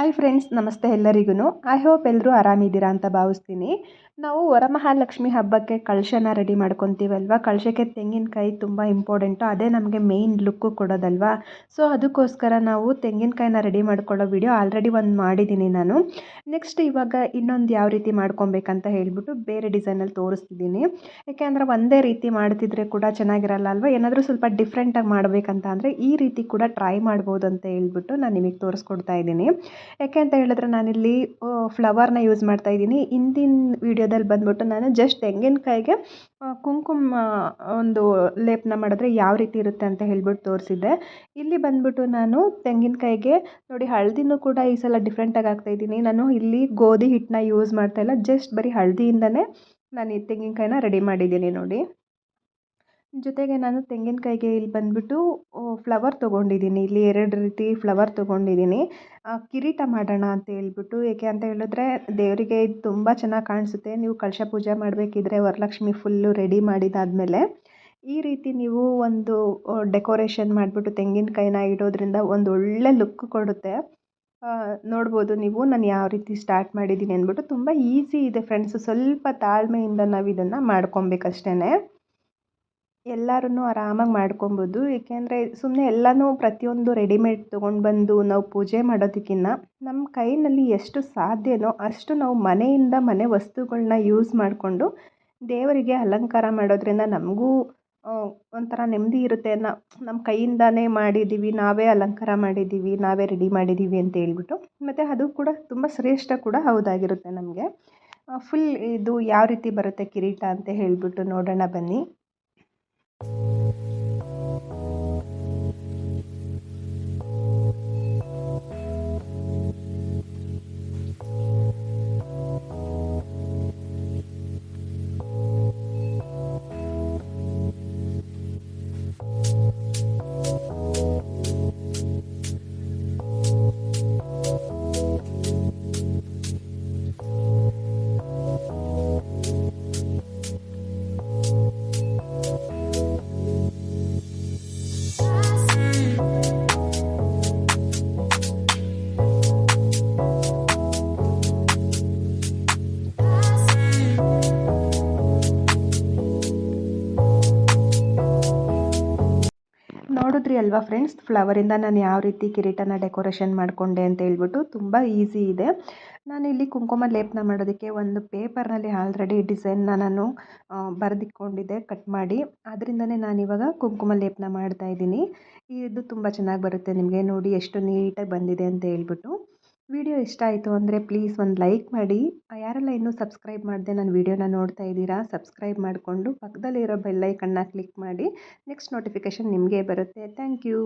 Hi friends ನಮಸ್ತೆ ಎಲ್ಲರಿಗೂ I hope ಎಲ್ಲರೂ ಆರಾಮಿದ್ದೀರಾ ಅಂತ ಭಾವಿಸ್ತೀನಿ. ನಾವು ವರಮಹಾಲಕ್ಷ್ಮಿ ಹಬ್ಬಕ್ಕೆ ಕಳಶನ ರೆಡಿ ಮಾಡ್ಕೊತೀವಲ್ವ? ಕಳಶಕ್ಕೆ ತೆಂಗಿನಕಾಯಿ ತುಂಬ ಇಂಪಾರ್ಟೆಂಟು ಅದೇ ನಮಗೆ ಮೇಯ್ನ್ ಲುಕ್ಕು ಕೊಡೋದಲ್ವಾ? ಸೊ ಅದಕ್ಕೋಸ್ಕರ ನಾವು ತೆಂಗಿನಕಾಯಿನ ರೆಡಿ ಮಾಡ್ಕೊಳ್ಳೋ ವಿಡಿಯೋ ಆಲ್ರೆಡಿ ಒಂದು ಮಾಡಿದ್ದೀನಿ ನಾನು. ನೆಕ್ಸ್ಟ್ ಇವಾಗ ಇನ್ನೊಂದು ಯಾವ ರೀತಿ ಮಾಡ್ಕೊಬೇಕಂತ ಹೇಳಿಬಿಟ್ಟು ಬೇರೆ ಡಿಸೈನಲ್ಲಿ ತೋರಿಸ್ತಿದ್ದೀನಿ. ಯಾಕೆಂದರೆ ಒಂದೇ ರೀತಿ ಮಾಡ್ತಿದ್ರೆ ಕೂಡ ಚೆನ್ನಾಗಿರಲ್ಲ ಅಲ್ವಾ? ಏನಾದರೂ ಸ್ವಲ್ಪ ಡಿಫ್ರೆಂಟಾಗಿ ಮಾಡಬೇಕಂತ ಅಂದರೆ ಈ ರೀತಿ ಕೂಡ ಟ್ರೈ ಮಾಡ್ಬೋದು ಅಂತ ಹೇಳ್ಬಿಟ್ಟು ನಾನು ನಿಮಗೆ ತೋರಿಸ್ಕೊಡ್ತಾ ಇದ್ದೀನಿ. ಯಾಕೆ ಅಂತ ಹೇಳಿದ್ರೆ ನಾನಿಲ್ಲಿ ಫ್ಲವರ್ನ ಯೂಸ್ ಮಾಡ್ತಾ ಇದ್ದೀನಿ. ಹಿಂದಿನ ವೀಡಿಯೋದಲ್ಲಿ ಬಂದುಬಿಟ್ಟು ನಾನು ಜಸ್ಟ್ ತೆಂಗಿನಕಾಯಿಗೆ ಕುಂಕುಮ ಒಂದು ಲೇಪನ ಮಾಡಿದ್ರೆ ಯಾವ ರೀತಿ ಇರುತ್ತೆ ಅಂತ ಹೇಳ್ಬಿಟ್ಟು ತೋರಿಸಿದ್ದೆ. ಇಲ್ಲಿ ಬಂದುಬಿಟ್ಟು ನಾನು ತೆಂಗಿನಕಾಯಿಗೆ, ನೋಡಿ ಹಳದಿನೂ ಕೂಡ ಈ ಸಲ ಡಿಫ್ರೆಂಟಾಗಿ ಹಾಕ್ತಾಯಿದ್ದೀನಿ ನಾನು ಇಲ್ಲಿ ಗೋಧಿ ಹಿಟ್ಟನ್ನ ಯೂಸ್ ಮಾಡ್ತಾಯಿಲ್ಲ ಜಸ್ಟ್ ಬರೀ ಹಳದಿಯಿಂದನೇ ನಾನು ಈ ತೆಂಗಿನಕಾಯಿನ ರೆಡಿ ಮಾಡಿದ್ದೀನಿ ನೋಡಿ. ಜೊತೆಗೆ ನಾನು ತೆಂಗಿನಕಾಯಿಗೆ ಇಲ್ಲಿ ಬಂದುಬಿಟ್ಟು ಫ್ಲವರ್ ತೊಗೊಂಡಿದ್ದೀನಿ. ಇಲ್ಲಿ ಎರಡು ರೀತಿ ಫ್ಲವರ್ ತೊಗೊಂಡಿದ್ದೀನಿ. ಕಿರೀಟ ಮಾಡೋಣ ಅಂತ ಹೇಳ್ಬಿಟ್ಟು, ಏಕೆ ಅಂತ ಹೇಳಿದ್ರೆ, ದೇವರಿಗೆ ಇದು ತುಂಬ ಚೆನ್ನಾಗಿ ಕಾಣಿಸುತ್ತೆ. ನೀವು ಕಳಶ ಪೂಜೆ ಮಾಡಬೇಕಿದ್ರೆ ವರಲಕ್ಷ್ಮಿ ಫುಲ್ಲು ರೆಡಿ ಮಾಡಿದಾದಮೇಲೆ, ಈ ರೀತಿ ನೀವು ಒಂದು ಡೆಕೋರೇಷನ್ ಮಾಡಿಬಿಟ್ಟು ತೆಂಗಿನಕಾಯಿನ ಇಡೋದ್ರಿಂದ ಒಂದು ಒಳ್ಳೆ ಲುಕ್ ಕೊಡುತ್ತೆ. ನೋಡ್ಬೋದು ನೀವು, ನಾನು ಯಾವ ರೀತಿ ಸ್ಟಾರ್ಟ್ ಮಾಡಿದ್ದೀನಿ ಅಂದ್ಬಿಟ್ಟು, ತುಂಬ ಈಸಿ ಇದೆ ಫ್ರೆಂಡ್ಸು ಸ್ವಲ್ಪ ತಾಳ್ಮೆಯಿಂದ ನಾವು ಇದನ್ನು ಮಾಡ್ಕೊಬೇಕಷ್ಟೇ ಎಲ್ಲರೂ ಆರಾಮಾಗಿ ಮಾಡ್ಕೊಬೋದು. ಏಕೆಂದರೆ ಸುಮ್ಮನೆ ಎಲ್ಲನೂ ಪ್ರತಿಯೊಂದು ರೆಡಿಮೇಡ್ ತೊಗೊಂಡು ಬಂದು ನಾವು ಪೂಜೆ ಮಾಡೋದಕ್ಕಿಂತ ನಮ್ಮ ಕೈಯಲ್ಲಿ ಎಷ್ಟು ಸಾಧ್ಯನೋ ಅಷ್ಟು ನಾವು ಮನೆಯಿಂದ ಮನೆ ವಸ್ತುಗಳನ್ನ ಯೂಸ್ ಮಾಡಿಕೊಂಡು ದೇವರಿಗೆ ಅಲಂಕಾರ ಮಾಡೋದ್ರಿಂದ ನಮಗೂ ಒಂಥರ ನೆಮ್ಮದಿ ಇರುತ್ತೆ ನಮ್ಮ ಕೈಯಿಂದಾನೇ ಮಾಡಿದ್ದೀವಿ ನಾವೇ ಅಲಂಕಾರ ಮಾಡಿದ್ದೀವಿ ನಾವೇ ರೆಡಿ ಮಾಡಿದ್ದೀವಿ ಅಂತ ಹೇಳ್ಬಿಟ್ಟು. ಮತ್ತು ಅದು ಕೂಡ ತುಂಬ ಶ್ರೇಷ್ಠ ಕೂಡ ಹೌದಾಗಿರುತ್ತೆ ನಮಗೆ. ಫುಲ್ ಇದು ಯಾವ ರೀತಿ ಬರುತ್ತೆ ಕಿರೀಟ ಅಂತ ಹೇಳಿಬಿಟ್ಟು ನೋಡೋಣ ಬನ್ನಿ. you ನೋಡಿದ್ರಿ ಅಲ್ವಾ ಫ್ರೆಂಡ್ಸ್ ಫ್ಲವರಿಂದ ನಾನು ಯಾವ ರೀತಿ ಕಿರೀಟನ ಡೆಕೋರೇಷನ್ ಮಾಡಿಕೊಂಡೆ ಅಂತ ಹೇಳ್ಬಿಟ್ಟು ತುಂಬ ಈಸಿ ಇದೆ. ನಾನಿಲ್ಲಿ ಕುಂಕುಮ ಲೇಪನ ಮಾಡೋದಕ್ಕೆ ಒಂದು ಪೇಪರ್ನಲ್ಲಿ ಆಲ್ರೆಡಿ ಡಿಸೈನ್ನ ನಾನು ಬರೆದಿಟ್ಕೊಂಡಿದ್ದೆ ಕಟ್ ಮಾಡಿ. ಅದರಿಂದನೇ ನಾನಿವಾಗ ಕುಂಕುಮ ಲೇಪನ ಮಾಡ್ತಾ ಇದ್ದೀನಿ. ಇದು ತುಂಬ ಚೆನ್ನಾಗಿ ಬರುತ್ತೆ ನಿಮಗೆ ನೋಡಿ, ಎಷ್ಟು ನೀಟಾಗಿ ಬಂದಿದೆ ಅಂತ ಹೇಳ್ಬಿಟ್ಟು. ವಿಡಿಯೋ ಇಷ್ಟ ಆಯಿತು ಅಂದರೆ ಪ್ಲೀಸ್ ಒಂದು ಲೈಕ್ ಮಾಡಿ. ಯಾರೆಲ್ಲ ಇನ್ನೂ ಸಬ್ಸ್ಕ್ರೈಬ್ ಮಾಡಿದೆ ನನ್ನ ವೀಡಿಯೋನ ನೋಡ್ತಾ ಇದ್ದೀರಾ ಸಬ್ಸ್ಕ್ರೈಬ್ ಮಾಡಿಕೊಂಡು ಪಕ್ಕದಲ್ಲಿರೋ ಬೆಲ್ಲೈಕನ್ನ ಕ್ಲಿಕ್ ಮಾಡಿ. ನೆಕ್ಸ್ಟ್ ನೋಟಿಫಿಕೇಷನ್ ನಿಮಗೆ ಬರುತ್ತೆ. Thank you